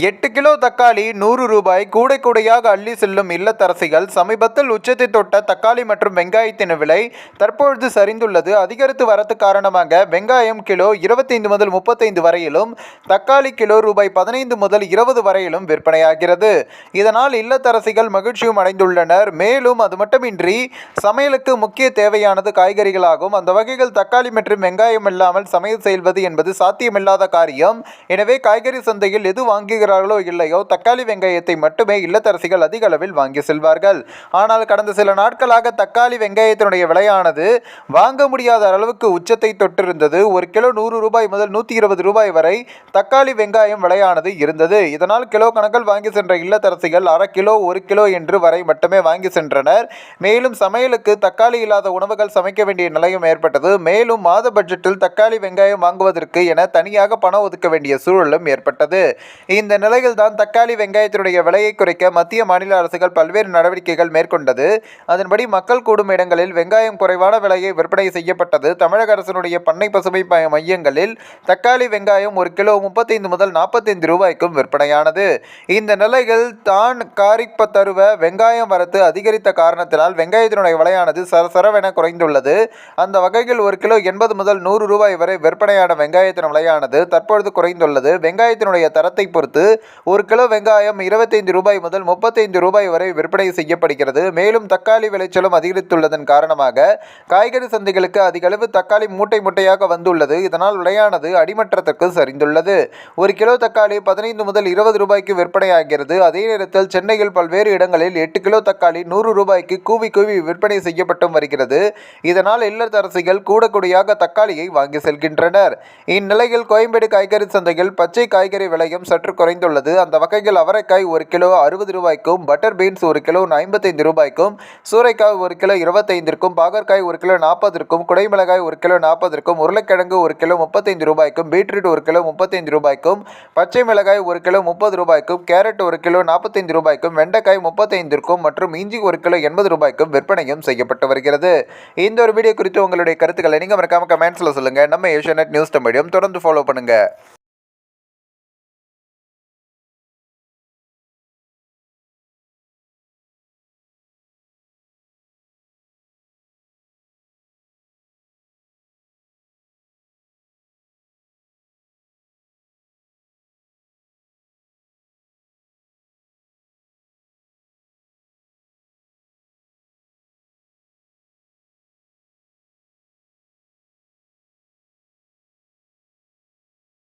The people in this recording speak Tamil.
எட்டு கிலோ தக்காளி நூறு ரூபாய் கூடை கூடையாக அள்ளி செல்லும் இல்லத்தரசிகள் சமீபத்தில் உச்சத்தை தொட்ட தக்காளி மற்றும் வெங்காயத்தின் விலை தற்பொழுது சரிந்துள்ளது. அதிகரித்து வரத்து காரணமாக வெங்காயம் கிலோ இருபத்தைந்து முதல் முப்பத்தைந்து வரையிலும் தக்காளி கிலோ ரூபாய் பதினைந்து முதல் இருபது வரையிலும் விற்பனையாகிறது. இதனால் இல்லத்தரசிகள் மகிழ்ச்சியும் அடைந்துள்ளனர். மேலும் அது மட்டுமின்றி சமையலுக்கு முக்கிய தேவையானது காய்கறிகளாகும். அந்த வகையில் தக்காளி மற்றும் வெங்காயம் இல்லாமல் சமையல் செய்வது என்பது சாத்தியமில்லாத காரியம். எனவே காய்கறி சந்தையில் எது வாங்கி வாங்குகிறார்களோ இல்லையோ தக்காளி வெங்காயத்தை மட்டுமே இல்லத்தரசிகள் அதிக அளவில் வாங்கி செல்வார்கள். ஆனால் கடந்த சில நாட்களாக தக்காளி வெங்காயத்தினுடைய விலையானது வாங்க முடியாத அளவுக்கு உச்சத்தை தொட்டிருந்தது. ஒரு கிலோ நூறு ரூபாய் முதல் நூற்றி இருபது ரூபாய் வரை தக்காளி வெங்காயம் விலையானது இருந்தது. இதனால் கிலோ கணக்கில் வாங்கி சென்ற இல்லத்தரசிகள் அரை கிலோ ஒரு கிலோ என்று வரை மட்டுமே வாங்கி சென்றனர். மேலும் சமையலுக்கு தக்காளி இல்லாத உணவுகள் சமைக்க வேண்டிய நிலையும் ஏற்பட்டது. மேலும் மாத பட்ஜெட்டில் தக்காளி வெங்காயம் வாங்குவதற்கு என தனியாக பணம் ஒதுக்க வேண்டிய சூழலும் ஏற்பட்டது. இந்த நிலையில் தான் தக்காளி வெங்காயத்தினுடைய விலையை குறைக்க மத்திய மாநில அரசுகள் பல்வேறு நடவடிக்கைகள் மேற்கொண்டது. அதன்படி மக்கள் கூடும் இடங்களில் வெங்காயம் குறைவான விலையை விற்பனை செய்யப்பட்டது. தமிழக அரசினுடைய பண்ணை பசுமை மையங்களில் தக்காளி வெங்காயம் ஒரு கிலோ முப்பத்தைந்து முதல் நாற்பத்தைந்து ரூபாய்க்கும் விற்பனையானது. இந்த நிலையில் தான் காரிப்ப தருவ வெங்காயம் வரத்து அதிகரித்த காரணத்தினால் வெங்காயத்தினுடைய விலையானது சரசரவென குறைந்துள்ளது. அந்த வகையில் ஒரு கிலோ எண்பது முதல் நூறு ரூபாய் வரை விற்பனையான வெங்காயத்தின் விலையானது தற்பொழுது குறைந்துள்ளது. வெங்காயத்தினுடைய தரத்தை பொறுத்து ஒரு கிலோ வெங்காயம் இருபத்தைந்து ரூபாய் முதல் முப்பத்தைந்து ரூபாய் வரை விற்பனை செய்யப்படுகிறது. மேலும் தக்காளி விளைச்சலும் அதிகரித்துள்ளதன் காரணமாக காய்கறி சந்தைகளுக்கு அதிகளவு தக்காளி மூட்டை மூட்டையாக வந்துள்ளது. இதனால் விலையானது அடிமட்டத்திற்கு சரிந்துள்ளது. ஒரு கிலோ தக்காளி பதினைந்து முதல் இருபது ரூபாய்க்கு விற்பனையாகிறது. அதே நேரத்தில் சென்னையில் பல்வேறு இடங்களில் எட்டு கிலோ தக்காளி நூறு ரூபாய்க்கு கூவி கூவி விற்பனை செய்யப்பட்டும் வருகிறது. இதனால் இல்லத்தரசிகள் கூடக்கூடியாக தக்காளியை வாங்கி செல்கின்றனர். இந்நிலையில் கோயம்பேடு காய்கறி சந்தையில் பச்சை காய்கறி விலையும் சற்று குறைந்துள்ளது அந்த வகையில் அவரைக்காய் ஒரு கிலோ அறுபது ரூபாய்க்கும் பட்டர் பீன்ஸ் ஒரு கிலோ ஐம்பத்தைந்து ரூபாய்க்கும் சூறைக்காய் ஒரு கிலோ இருபத்தைந்திற்கும் பாகற்காய் ஒரு கிலோ நாற்பதற்கும் குடைமிளகாய் ஒரு கிலோ நாற்பதற்கும் உருளைக்கிழங்கு ஒரு கிலோ முப்பத்தைந்து ரூபாய்க்கும் பீட்ரூட் ஒரு கிலோ முப்பத்தைந்து ரூபாய்க்கும் பச்சை மிளகாய் ஒரு கிலோ முப்பது ரூபாய்க்கும் கேரட் ஒரு கிலோ நாற்பத்தைந்து ரூபாய்க்கும் வெண்டைக்காய் முப்பத்தைந்திற்கும் மற்றும் இஞ்சி ஒரு கிலோ எண்பது ரூபாய்க்கும் விற்பனையும் செய்யப்பட்டு வருகிறது இந்த ஒரு வீடியோ குறித்து உங்களுடைய கருத்துக்களை நீங்கள் மறக்காம கமெண்ட்ஸில் சொல்லுங்கள் நம்ம ஏஷியநெட் நியூஸ் தமிழையும் தொடர்ந்து ஃபாலோ பண்ணுங்கள்